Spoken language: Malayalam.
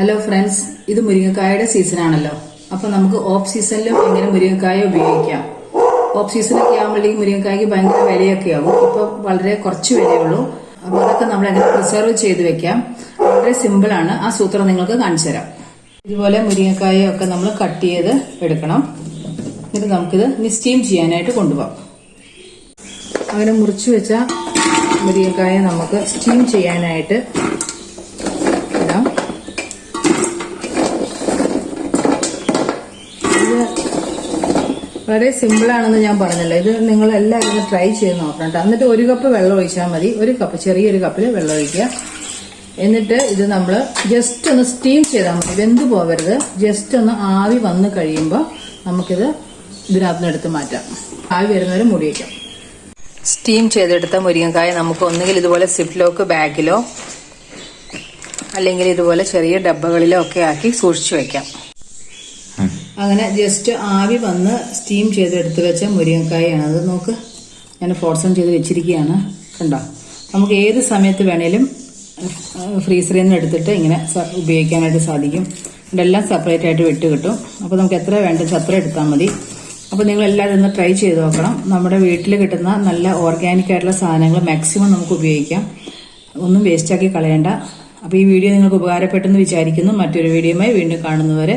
ഹലോ ഫ്രണ്ട്സ് ഇത് മുരിങ്ങക്കായയുടെ സീസണാണല്ലോ അപ്പൊ നമുക്ക് ഓഫ് സീസണിലും ഇങ്ങനെ മുരിങ്ങക്കായ ഉപയോഗിക്കാം. ഓഫ് സീസണൊക്കെ ആകുമ്പോഴേക്കും മുരിങ്ങക്കായ്ക്ക് ഭയങ്കര വിലയൊക്കെ ആവും. ഇപ്പൊ വളരെ കുറച്ച് വിലയുള്ളൂ. അപ്പൊ അതൊക്കെ നമ്മൾ എങ്ങനെ പ്രിസർവ് ചെയ്ത് വെക്കാം. വളരെ സിമ്പിൾ ആണ്. ആ സൂത്രം നിങ്ങൾക്ക് കാണിച്ചു തരാം. ഇതുപോലെ മുരിങ്ങക്കായൊക്കെ നമ്മൾ കട്ട് ചെയ്ത് എടുക്കണം. എന്നിട്ട് നമുക്കിത് നിശ്ചയം ചെയ്യാനായിട്ട് കൊണ്ടുപോകാം. അങ്ങനെ മുറിച്ചു വെച്ച മുരിങ്ങക്കായ നമുക്ക് സ്റ്റീം ചെയ്യാനായിട്ട് വളരെ സിമ്പിൾ ആണെന്ന് ഞാൻ പറഞ്ഞല്ലോ. ഇത് നിങ്ങൾ എല്ലാവരും ട്രൈ ചെയ്ത് നോക്കണം കേട്ടോ എന്നിട്ട് ഒരു കപ്പ് വെള്ളം ഒഴിച്ചാൽ മതി. ഒരു കപ്പ് ചെറിയൊരു കപ്പിൽ വെള്ളം ഒഴിക്കുക. എന്നിട്ട് ഇത് നമ്മൾ ജസ്റ്റ് ഒന്ന് സ്റ്റീം ചെയ്താൽ മതി. വെന്ത് പോവരുത്. ജസ്റ്റ് ഒന്ന് ആവി വന്ന് കഴിയുമ്പോൾ നമുക്കിത് ഇതിനകത്ത് എടുത്ത് മാറ്റാം. ആവി വരുന്നവരെ മുടി വയ്ക്കാം സ്റ്റീം ചെയ്തെടുത്ത മുരിങ്ങക്കായ നമുക്ക് ഒന്നുകിൽ ഇതുപോലെ സിപ്ലോക്ക് ബാഗിലോ അല്ലെങ്കിൽ ഇതുപോലെ ചെറിയ ഡബ്ബകളിലോ ഒക്കെ ആക്കി സൂക്ഷിച്ചു വെക്കാം. അങ്ങനെ ജസ്റ്റ് ആവി വന്ന് സ്റ്റീം ചെയ്തെടുത്ത് വെച്ച മുരിങ്ങക്കായാണ്. അത് നോക്ക് ഞാൻ ഫോർസൺ ചെയ്ത് വെച്ചിരിക്കുകയാണ്. കണ്ടോ? നമുക്ക് ഏത് സമയത്ത് വേണേലും ഫ്രീസറിൽ നിന്ന് എടുത്തിട്ട് ഇങ്ങനെ ഉപയോഗിക്കാനായിട്ട് സാധിക്കും. ഇതെല്ലാം സെപ്പറേറ്റ് ആയിട്ട് വിട്ട് കിട്ടും. അപ്പോൾ നമുക്ക് എത്ര വേണ്ടത് അത്ര എടുത്താൽ മതി. അപ്പോൾ നിങ്ങൾ എല്ലാവരും ഒന്ന് ട്രൈ ചെയ്ത് നോക്കണം. നമ്മുടെ വീട്ടിൽ കിട്ടുന്ന നല്ല ഓർഗാനിക് ആയിട്ടുള്ള സാധനങ്ങൾ മാക്സിമം നമുക്ക് ഉപയോഗിക്കാം. ഒന്നും വേസ്റ്റാക്കി കളയേണ്ട. അപ്പോൾ ഈ വീഡിയോ നിങ്ങൾക്ക് ഉപകാരപ്പെട്ടെന്ന് വിചാരിക്കുന്നു. മറ്റൊരു വീഡിയോയുമായി വീണ്ടും കാണുന്നവരെ